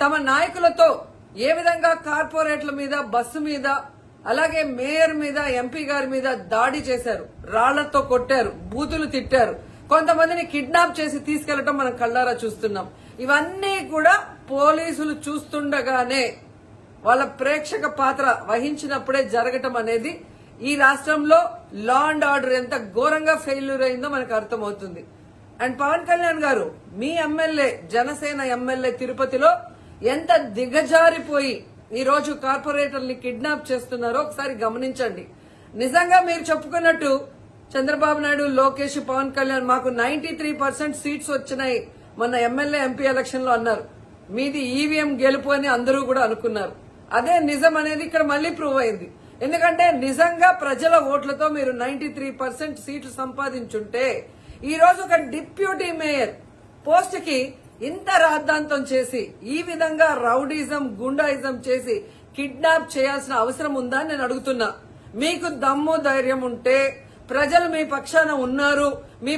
తమ నాయకులతో ఏ విధంగా కార్పొరేట్ల మీద బస్సు మీద అలాగే మేయర్ మీద ఎంపీ గారి మీద దాడి చేశారు రాళ్ళతో కొట్టారు బూతులు తిట్టారు కొంతమందిని కిడ్నాప్ చేసి తీసుకెళ్ళటం మనం కళ్ళారా చూస్తున్నాం. ఇవన్నీ కూడా పోలీసులు చూస్తుండగానే వాళ్ళ ప్రేక్షక పాత్ర వహించినప్పుడే జరగటం అనేది ఈ రాష్ట్రంలో లా అండ్ ఆర్డర్ ఎంత ఘోరంగా ఫెయిల్యూర్ అయిందో మనకు అర్థమవుతుంది. అండ్ పవన్ కళ్యాణ్ గారు మీ ఎమ్మెల్యే జనసేన ఎమ్మెల్యే తిరుపతిలో ఎంత దిగజారిపోయి ఈరోజు కార్పొరేటర్ని కిడ్నాప్ చేస్తున్నారో ఒకసారి గమనించండి. నిజంగా మీరు చెప్పుకున్నట్టు చంద్రబాబు నాయుడు లోకేష్ పవన్ కళ్యాణ్ మాకు నైన్టీ త్రీ పర్సెంట్ సీట్స్ వచ్చినాయి మొన్న ఎమ్మెల్యే ఎంపీ ఎలక్షన్లో అన్నారు. మీది ఈవీఎం గెలుపు అని అందరూ కూడా అనుకున్నారు. అదే నిజం అనేది ఇక్కడ మళ్ళీ ప్రూవ్ అయింది. ఎందుకంటే నిజంగా ప్రజల ఓట్లతో మీరు నైన్టీ త్రీ పర్సెంట్ సీట్లు సంపాదించుంటే ఈ రోజు ఒక డిప్యూటీ మేయర్ పోస్ట్కి ఇంత రాద్ధాంతం చేసి ఈ విధంగా రౌడీజం గుండాయిజం చేసి కిడ్నాప్ చేయాల్సిన అవసరం ఉందా అని నేను అడుగుతున్నా. మీకు దమ్ము ధైర్యం ఉంటే ప్రజలు మీ పక్షాన ఉన్నారు మీ